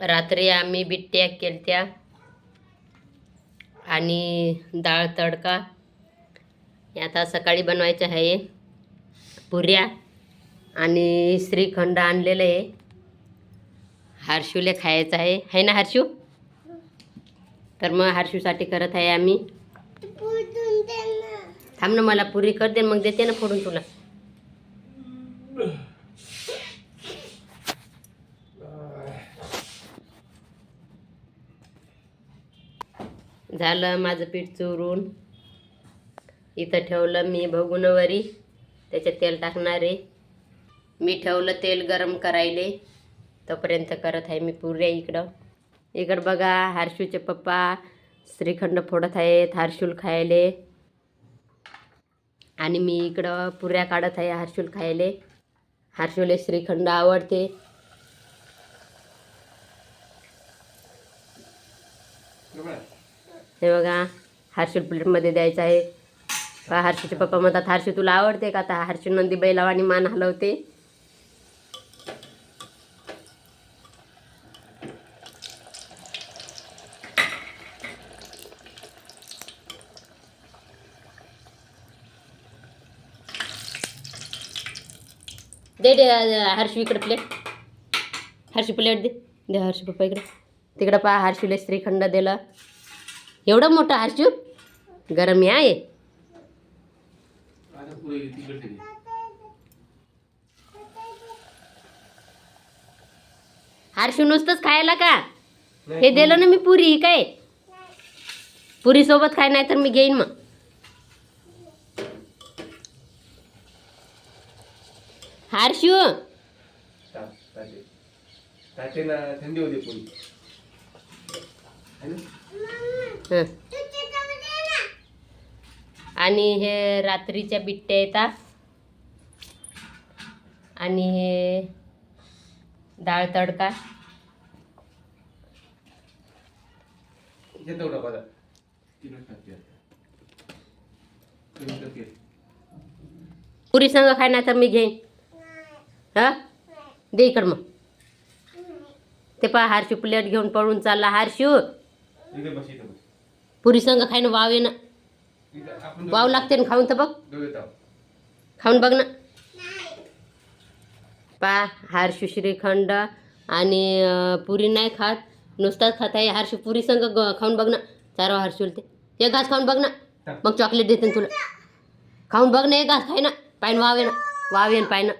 रात्री आम्ही बिट्ट्या केलत्या आणि डाळ तडका. आता सकाळी बनवायचं आहे पुऱ्या आणि श्रीखंड आणलेलं आहे. हर्षूले खायचं आहे. है ना हर्षू? तर मग हर्षूसाठी करत आहे आम्ही. थांब ना मला पुरी कर दे मग देते ना फोडून तुला. झालं माझं पीठ चुरून. इथं ठेवलं मी भगुनवरी त्याच्यात तेल टाकणार आहे. मी ठेवलं तेल गरम करायले. तोपर्यंत करत आहे मी पुऱ्या इकडं. इकडं बघा हारशूचे पप्पा श्रीखंड फोडत आहेत हारशूल खायले. आणि मी इकडं पुऱ्या काढत आहे हारशूल खायले. हारशूले श्रीखंड आवडते. हे बघा हर्षूल प्लेटमध्ये द्यायचं आहे. पहा हर्षीचे पप्पा म्हणतात हर्षी तुला आवडते का? आता हर्षी नंदी बैलावानी मान हलवते. दे दे हर्षी इकडं इकडे प्लेट हर्षी प्लेट दे. दे हर्षी पप्पा इकडे. तिकडं पहा हर्षीला श्रीखंड दिलं. एवढं मोठं हर्षू गरम आहे. हर्षू नुसतंच खायला का? हे दिलं ना मी पुरी ही काय? पुरी सोबत खाय नाही तर मी घेईन मग. हर्षू थंडी होते पुढे है. ना? आणि हे रात्रीच्या बिट्ट्या येतात आणि हे डाळ तडका. हे तेवढा बघा तिकडे टाकते आता. कमी करते. पुरी संग खाय नाही तर मी घेईन. हा? दे इकड मग. ते पहा हारशू प्लेट घेऊन पळून चालला हारशू इकडे बस इथं बस. पुरी संग खाईन वाव ये ना वाव लागते ना खाऊन तर बघ. खाऊन बघ ना. पा हारशू श्रीखंड आणि पुरी नाही खात. नुसताच खात आहे. हारशू पुरी संग खाऊन बघ ना. चारो हारशूल ते एक घास खाऊन बघ ना. मग चॉकलेट देते ना तुला. खाऊन बघ ना एक घास खाय ना पायन वाव ये ना वाव ये पाय ना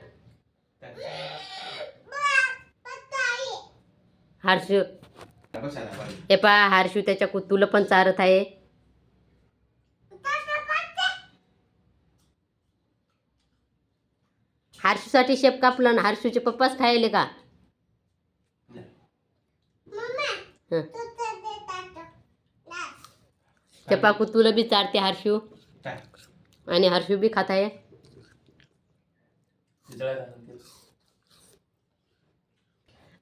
हारशू हे पा हारशू त्याच्या कुतूला पण चारत आहे हारशूसाठी शेप कापलं ना हारशूचे पप्पाच खायले का हं. ते पा कुतूला बी चारते हारशू. आणि हर्षू बी खात आहे.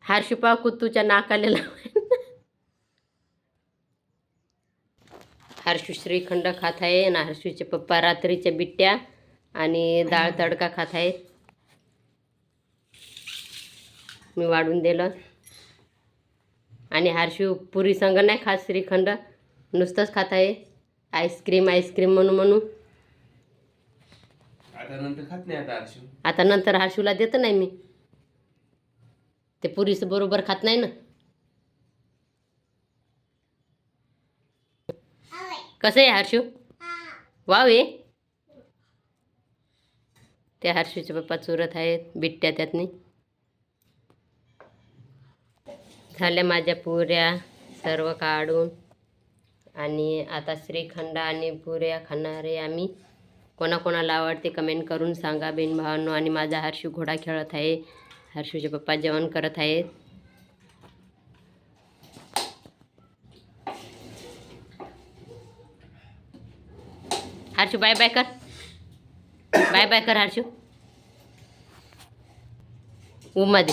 हर्षू पा कुत्तूच्या नाकाले लावाय हर्षू श्रीखंड खात आहे आणि हर्षूचे पप्पा रात्रीच्या बिट्ट्या आणि डाळ तडका खात आहेत. मी वाढून दिलं. आणि हर्षू पुरी संग नाही खात श्रीखंड नुसतंच खात आहे. आईस्क्रीम आईस्क्रीम म्हणू म्हणू. आता नंतर खात नाही आता आरशू आता नंतर हर्षूला देत नाही मी. ते पुरीस बरोबर खात नाही ना. कसं आहे हर्षू? वाव आहे. त्या हर्षूचे पप्पा चुरत आहेत बिट्ट्या त्यातनी. झाल्या माझ्या पुऱ्या सर्व काढून. आणि आता श्रीखंड आणि पुऱ्या खाणारे आम्ही. कोणाकोणाला आवडते कमेंट करून सांगा बहीण भावांनो. आणि माझा हर्षू घोडा खेळत आहे. हर्षूचे पप्पा जेवण करत आहेत. हर्षू बाय बाय कर बाय बाय कर हर्षू उमा दे